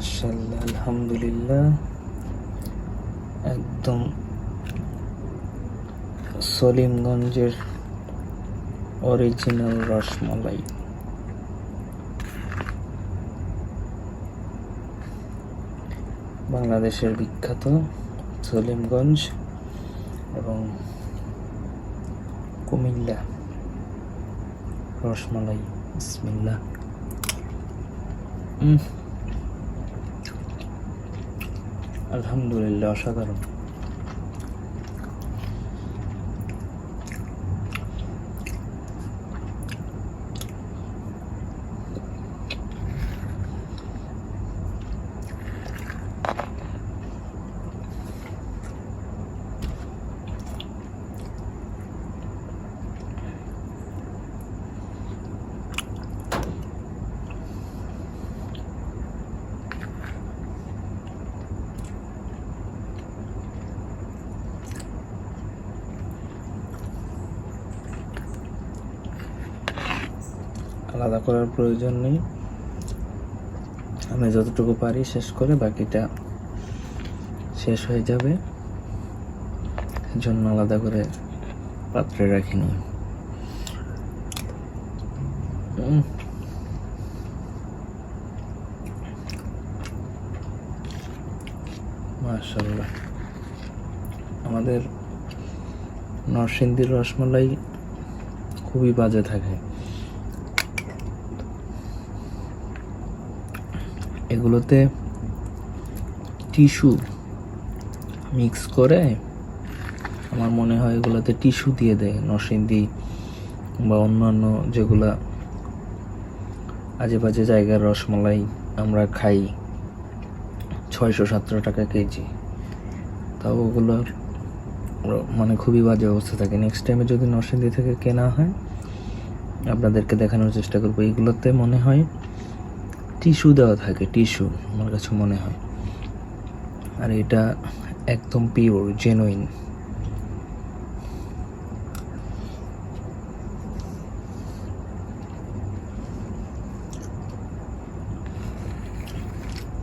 মাশাল্লাহ আলহামদুলিল্লাহ। একদম সলিমগঞ্জের অরিজিনাল রসমালাই। বাংলাদেশের বিখ্যাত সলিমগঞ্জ এবং কুমিল্লা রসমালাই বিসমিল্লাহ। আলহামদুলিল্লাহ অসাধারণ। আলাদা করার প্রয়োজন নেই। আমি যতটুকু পারি শেষ করে বাকিটা শেষ হয়ে যাবে। জন্য আলাদা করে পাত্রে রাখিনি। মাশাল্লাহ আমাদের নরসিংদীর রসমালাই খুবই বাজে থাকে। এগুলোতে টিস্যু মিক্স করে আমার মনে হয় এগুলোতে টিস্যু দিয়ে দেয়, নরসিংদী বা অন্যান্য যেগুলা আজে বাজে জায়গার রসমালাই আমরা খাই, ছয়শো সাতশো টাকা কেজি। তাও ওগুলো মানে খুবই বাজে অবস্থা থাকে। নেক্সট টাইমে যদি নরসিংদী থেকে কেনা হয়, আপনাদেরকে দেখানোর চেষ্টা করব। এইগুলোতে মনে হয় টিস্যু দেওয়া থাকে, টিস্যু আমার কাছে মনে হয়। আর এটা একদম পিওর জেনুইন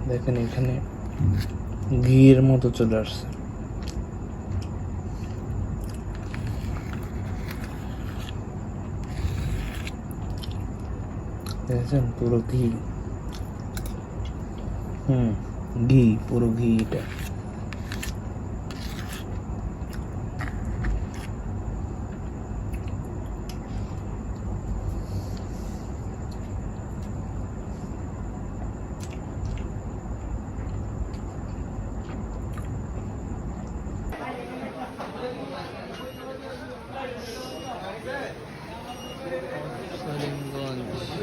দেখেন এখানে ঘিয়ের মতো চলে আসছে। দেখেছেন? পুরো ঘি। হুম। ঘি পুরো ঘি এটা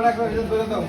রাখো এটা ধরে দাও